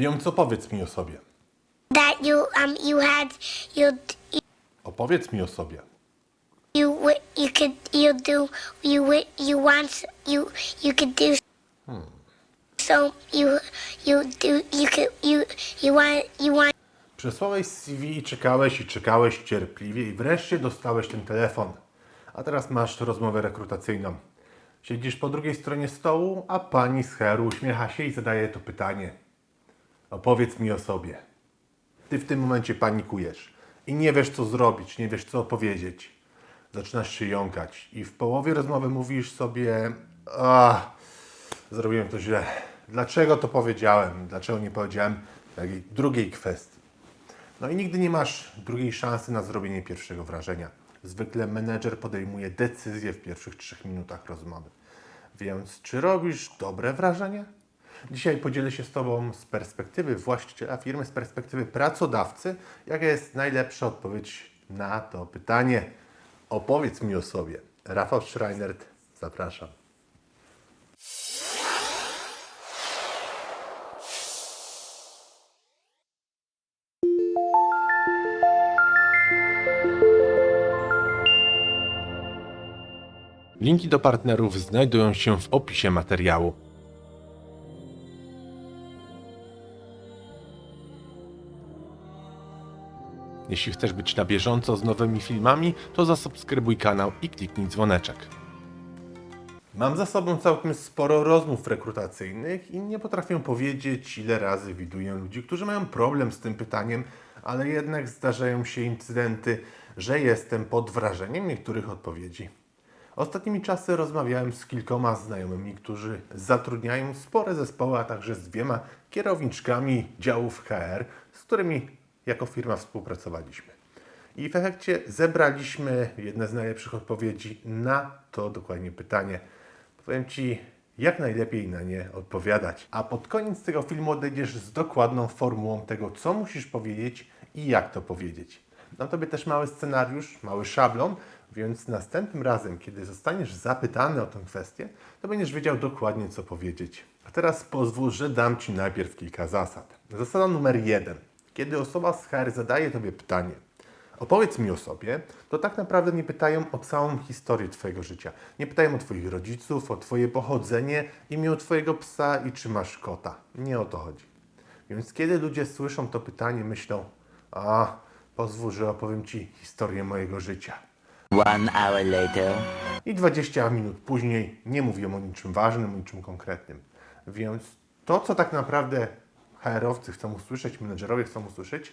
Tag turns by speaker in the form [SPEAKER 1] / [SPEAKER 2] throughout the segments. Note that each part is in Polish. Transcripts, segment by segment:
[SPEAKER 1] Więc opowiedz mi o sobie.
[SPEAKER 2] that you um you had you
[SPEAKER 1] Opowiedz mi o sobie.
[SPEAKER 2] you you could you do you you want you you could do so you you do you could you you want you want
[SPEAKER 1] Przesłałeś CV i czekałeś i czekałeś cierpliwie i wreszcie dostałeś ten telefon. A teraz masz rozmowę rekrutacyjną. Siedzisz po drugiej stronie stołu, a pani z HR uśmiecha się i zadaje to pytanie. Opowiedz mi o sobie. Ty w tym momencie panikujesz i nie wiesz co zrobić, nie wiesz co opowiedzieć. Zaczynasz się jąkać i w połowie rozmowy mówisz sobie a zrobiłem to źle. Dlaczego to powiedziałem? Dlaczego nie powiedziałem takiej drugiej kwestii? No i nigdy nie masz drugiej szansy na zrobienie pierwszego wrażenia. Zwykle menedżer podejmuje decyzję w pierwszych trzech minutach rozmowy. Więc czy robisz dobre wrażenie? Dzisiaj podzielę się z Tobą z perspektywy właściciela firmy, z perspektywy pracodawcy, jaka jest najlepsza odpowiedź na to pytanie. Opowiedz mi o sobie. Rafał Schreinert, zapraszam. Linki do partnerów znajdują się w opisie materiału. Jeśli chcesz być na bieżąco z nowymi filmami, to zasubskrybuj kanał i kliknij dzwoneczek. Mam za sobą całkiem sporo rozmów rekrutacyjnych i nie potrafię powiedzieć, ile razy widuję ludzi, którzy mają problem z tym pytaniem, ale jednak zdarzają się incydenty, że jestem pod wrażeniem niektórych odpowiedzi. Ostatnimi czasy rozmawiałem z kilkoma znajomymi, którzy zatrudniają spore zespoły, a także z dwiema kierowniczkami działów HR, z którymi jako firma współpracowaliśmy. I w efekcie zebraliśmy jedne z najlepszych odpowiedzi na to dokładnie pytanie. Powiem Ci, jak najlepiej na nie odpowiadać. A pod koniec tego filmu odejdziesz z dokładną formułą tego, co musisz powiedzieć i jak to powiedzieć. Dam Tobie też mały scenariusz, mały szablon, więc następnym razem, kiedy zostaniesz zapytany o tę kwestię, to będziesz wiedział dokładnie, co powiedzieć. A teraz pozwól, że dam Ci najpierw kilka zasad. Zasada numer jeden. Kiedy osoba z HR zadaje Tobie pytanie, opowiedz mi o sobie, to tak naprawdę nie pytają o całą historię Twojego życia. Nie pytają o Twoich rodziców, o Twoje pochodzenie, imię Twojego psa i czy masz kota. Nie o to chodzi. Więc kiedy ludzie słyszą to pytanie, myślą, a pozwól, że opowiem Ci historię mojego życia.
[SPEAKER 3] One hour later.
[SPEAKER 1] I 20 minut później nie mówią o niczym ważnym, o niczym konkretnym. Więc to, co tak naprawdę HR-owcy chcą usłyszeć, menedżerowie chcą usłyszeć,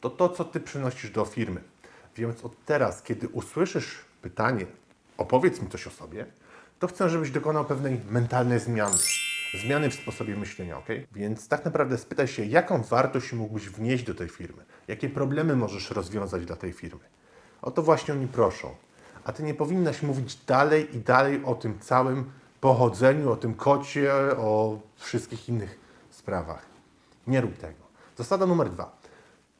[SPEAKER 1] to to, co Ty przynosisz do firmy. Więc od teraz, kiedy usłyszysz pytanie, opowiedz mi coś o sobie, to chcę, żebyś dokonał pewnej mentalnej zmiany. Zmiany w sposobie myślenia, ok? Więc tak naprawdę spytaj się, jaką wartość mógłbyś wnieść do tej firmy? Jakie problemy możesz rozwiązać dla tej firmy? O to właśnie oni proszą. A ty nie powinnaś mówić dalej i dalej o tym całym pochodzeniu, o tym kocie, o wszystkich innych sprawach. Nie rób tego. Zasada numer dwa.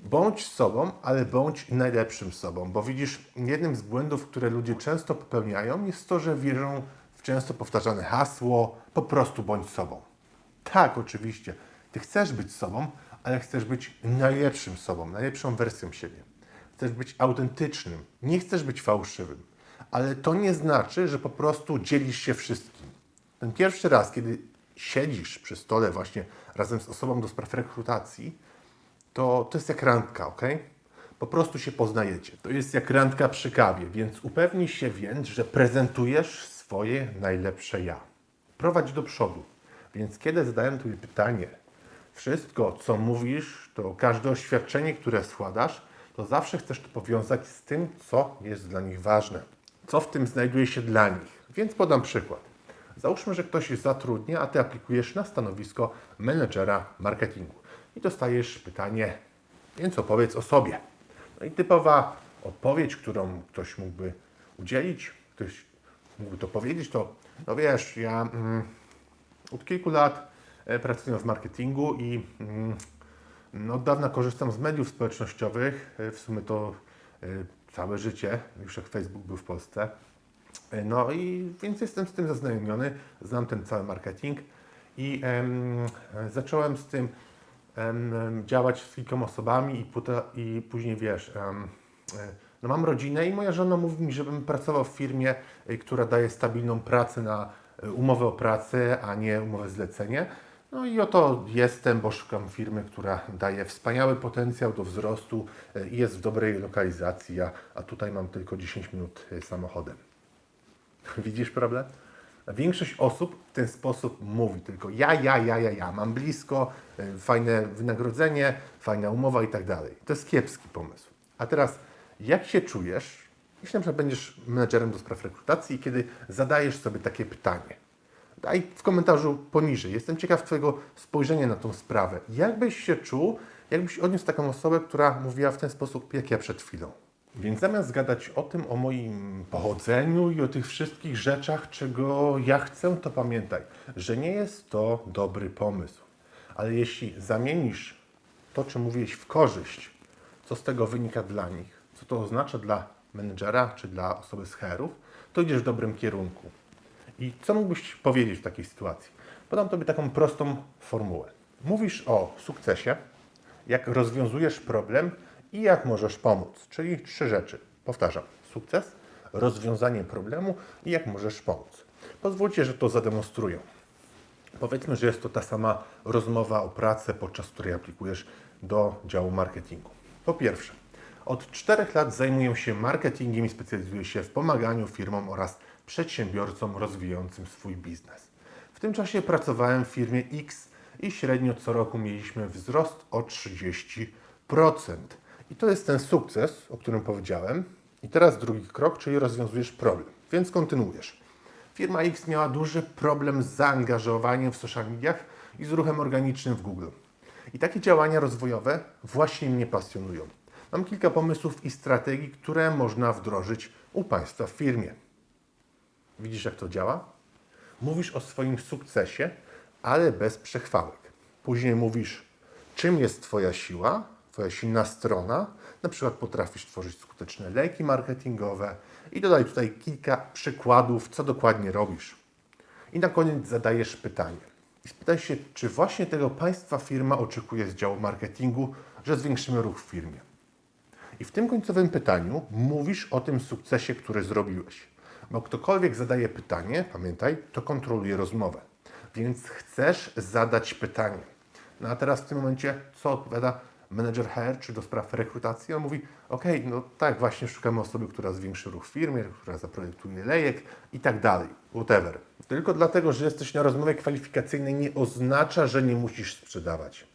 [SPEAKER 1] Bądź sobą, ale bądź najlepszym sobą, bo widzisz, jednym z błędów, które ludzie często popełniają, jest to, że wierzą w często powtarzane hasło po prostu bądź sobą. Tak, oczywiście. Ty chcesz być sobą, ale chcesz być najlepszym sobą, najlepszą wersją siebie. Chcesz być autentycznym, nie chcesz być fałszywym. Ale to nie znaczy, że po prostu dzielisz się wszystkim. Ten pierwszy raz, kiedy siedzisz przy stole właśnie razem z osobą do spraw rekrutacji, to, to jest jak randka, ok? Po prostu się poznajecie. To jest jak randka przy kawie, więc upewnij się więc, że prezentujesz swoje najlepsze ja. Prowadź do przodu. Więc kiedy zadają Tobie pytanie, wszystko, co mówisz, to każde oświadczenie, które składasz, to zawsze chcesz to powiązać z tym, co jest dla nich ważne. Co w tym znajduje się dla nich. Więc podam przykład. Załóżmy, że ktoś zatrudnia, a Ty aplikujesz na stanowisko menedżera marketingu. I dostajesz pytanie, więc opowiedz o sobie. No i typowa odpowiedź, którą ktoś mógłby udzielić, ktoś mógłby to powiedzieć, to no wiesz, ja mm, od kilku lat e, pracuję w marketingu i mm, no, od dawna korzystam z mediów społecznościowych. E, W sumie to e, całe życie, już jak Facebook był w Polsce. E, No i więc jestem z tym zaznajomiony, znam ten cały marketing i em, e, zacząłem z tym em, działać z kilkoma osobami i, puta, i później wiesz, em, e, no mam rodzinę i moja żona mówi mi, żebym pracował w firmie, która daje stabilną pracę na umowę o pracę, a nie umowę zlecenie. No i oto jestem, bo szukam firmy, która daje wspaniały potencjał do wzrostu i jest w dobrej lokalizacji, a, a tutaj mam tylko 10 minut samochodem. Widzisz problem? Większość osób w ten sposób mówi tylko ja, ja, ja, ja, ja, mam blisko, y, fajne wynagrodzenie, fajna umowa i tak dalej. To jest kiepski pomysł. A teraz, jak się czujesz, jeśli na przykład będziesz menedżerem do spraw rekrutacji i kiedy zadajesz sobie takie pytanie? Daj w komentarzu poniżej. Jestem ciekaw Twojego spojrzenia na tą sprawę. Jak byś się czuł, jakbyś odniósł taką osobę, która mówiła w ten sposób, jak ja przed chwilą? Więc zamiast gadać o tym, o moim pochodzeniu i o tych wszystkich rzeczach, czego ja chcę, to pamiętaj, że nie jest to dobry pomysł. Ale jeśli zamienisz to, czym mówiłeś, w korzyść, co z tego wynika dla nich, co to oznacza dla menedżera czy dla osoby z HR-ów, to idziesz w dobrym kierunku. I co mógłbyś powiedzieć w takiej sytuacji? Podam Tobie taką prostą formułę. Mówisz o sukcesie, jak rozwiązujesz problem i jak możesz pomóc. Czyli trzy rzeczy. Powtarzam. Sukces, rozwiązanie problemu i jak możesz pomóc. Pozwólcie, że to zademonstruję. Powiedzmy, że jest to ta sama rozmowa o pracę, podczas której aplikujesz do działu marketingu. Po pierwsze, od czterech lat zajmuję się marketingiem i specjalizuję się w pomaganiu firmom oraz przedsiębiorcom rozwijającym swój biznes. W tym czasie pracowałem w firmie X i średnio co roku mieliśmy wzrost o 30%. I to jest ten sukces, o którym powiedziałem. I teraz drugi krok, czyli rozwiązujesz problem. Więc kontynuujesz. Firma X miała duży problem z zaangażowaniem w social mediach i z ruchem organicznym w Google. I takie działania rozwojowe właśnie mnie pasjonują. Mam kilka pomysłów i strategii, które można wdrożyć u Państwa w firmie. Widzisz, jak to działa? Mówisz o swoim sukcesie, ale bez przechwałek. Później mówisz, czym jest Twoja siła, Twoja silna strona. Na przykład potrafisz tworzyć skuteczne lejki marketingowe i dodaj tutaj kilka przykładów, co dokładnie robisz. I na koniec zadajesz pytanie. I spytaj się, czy właśnie tego Państwa firma oczekuje z działu marketingu, że zwiększymy ruch w firmie. I w tym końcowym pytaniu mówisz o tym sukcesie, który zrobiłeś. Bo ktokolwiek zadaje pytanie, pamiętaj, to kontroluje rozmowę. Więc chcesz zadać pytanie. No a teraz w tym momencie, co odpowiada menedżer HR czy do spraw rekrutacji? On mówi, ok, no tak, właśnie szukamy osoby, która zwiększy ruch w firmie, która zaprojektuje lejek i tak dalej, whatever. Tylko dlatego, że jesteś na rozmowie kwalifikacyjnej nie oznacza, że nie musisz sprzedawać.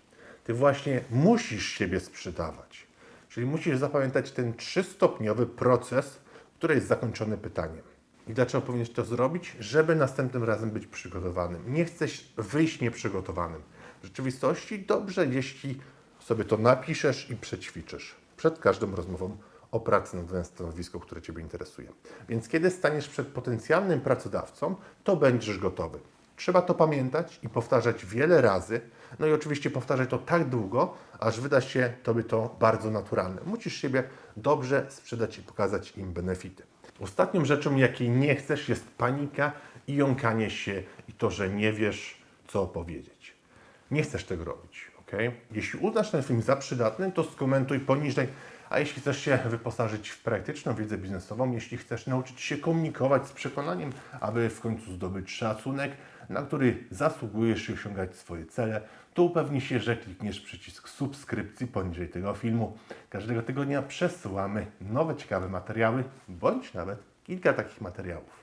[SPEAKER 1] Ty właśnie musisz siebie sprzedawać. Czyli musisz zapamiętać ten trzystopniowy proces, który jest zakończony pytaniem. I dlaczego powinieneś to zrobić? Żeby następnym razem być przygotowanym. Nie chcesz wyjść nieprzygotowanym. W rzeczywistości dobrze, jeśli sobie to napiszesz i przećwiczysz przed każdą rozmową o pracy na dane stanowisko, które Ciebie interesuje. Więc kiedy staniesz przed potencjalnym pracodawcą, to będziesz gotowy. Trzeba to pamiętać i powtarzać wiele razy. No i oczywiście powtarzać to tak długo, aż wyda się Tobie to bardzo naturalne. Musisz siebie dobrze sprzedać i pokazać im benefity. Ostatnią rzeczą, jakiej nie chcesz, jest panika i jąkanie się i to, że nie wiesz, co powiedzieć. Nie chcesz tego robić, ok? Jeśli uznasz ten film za przydatny, to skomentuj poniżej. A jeśli chcesz się wyposażyć w praktyczną wiedzę biznesową, jeśli chcesz nauczyć się komunikować z przekonaniem, aby w końcu zdobyć szacunek, na który zasługujesz i osiągać swoje cele, to upewnij się, że klikniesz przycisk subskrypcji poniżej tego filmu. Każdego tygodnia przesyłamy nowe ciekawe materiały, bądź nawet kilka takich materiałów.